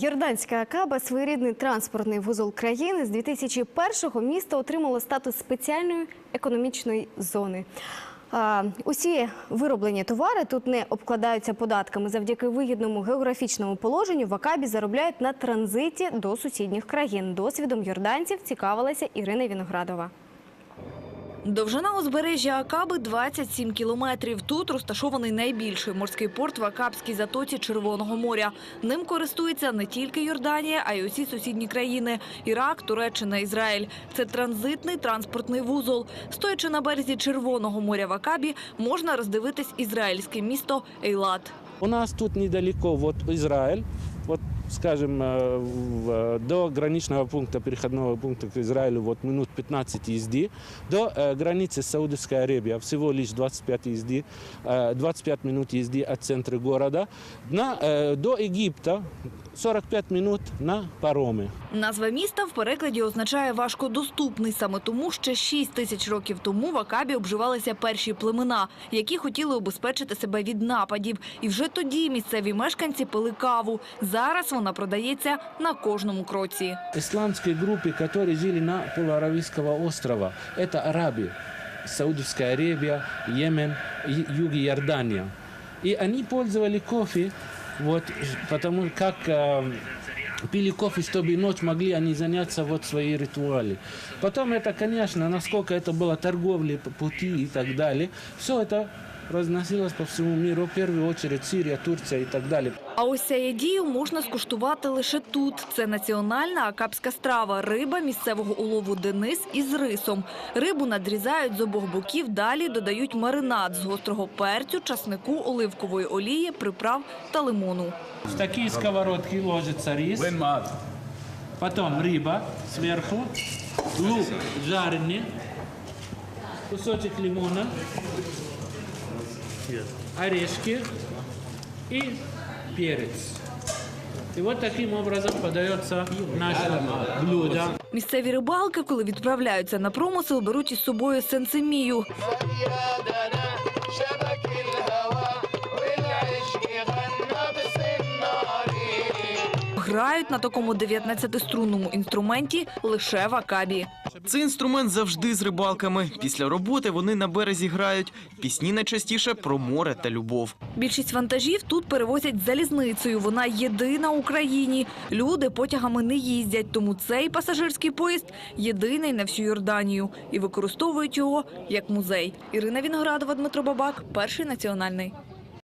Йорданська Акаба своєрідний транспортний вузол країни з 2001-го місто отримало статус спеціальної економічної зони. Усі вироблені товари тут не обкладаються податками. Завдяки вигідному географічному положенню в Акабі заробляють на транзиті до сусідніх країн. Досвідом йорданців цікавилася Ірина Віноградова. Довжина узбережжя Акаби 27 кілометрів. Тут розташований найбільший морський порт в Акабській затоці Червоного моря. Ним користується не тільки Йорданія, а й усі сусідні країни – Ірак, Туреччина, Ізраїль. Це транзитний транспортний вузол. Стоячи на березі Червоного моря в Акабі, можна роздивитись ізраїльське місто Ейлат. У нас тут недалеко вот скажем, э, в- до граничного пункта, переходного пункта к Израилю, вот минут 15 езды, до э, границы с Саудовской Аравией всего лишь 25 езды, э, 25 минут езды от центра города, на, э, до Египта 45 минут на пароме. Назва міста в перекладі означає важкодоступний. Саме тому ще 6 тисяч років тому в Акабі обживалися перші племена, які хотіли обезпечити себе від нападів. І вже тоді місцеві мешканці пили каву. Зараз вона продається на кожному кроці. исламской группе, которые жили на полуаравийского острова. Это арабы, Саудовская Аравия, Йемен, и Юг Иордания. И они пользовали кофе, вот, потому как пили кофе, чтобы ночь могли они заняться вот свои ритуалы. Потом это, конечно, насколько это было торговли, пути и так далее, все это разносилось по всему миру, в первую очередь Сирия, Турция и так далее. А ось саядію можна скуштувати лише тут. Це національна акапська страва – риба місцевого улову денис із рисом. Рибу надрізають з обох боків, далі додають маринад з гострого перцю, часнику, оливкової олії, приправ та лимону. В такие сковородки ложится рис. Потом рыба сверху, лук жареный, кусочек лимона, орешки и перец. І вот таким образом подається наше блюдо. Місцеві рибалки, коли відправляються на промисел, беруть із собою сенсимію. Грають на такому 19-струнному інструменті лише в Акабі. Цей інструмент завжди з рибалками. Після роботи вони на березі грають. Пісні найчастіше про море та любов. Більшість вантажів тут перевозять залізницею. Вона єдина в Україні. Люди потягами не їздять, тому цей пасажирський поїзд єдиний на всю Йорданію і використовують його як музей. Ірина Віноградова, Дмитро Бабак, перший національний.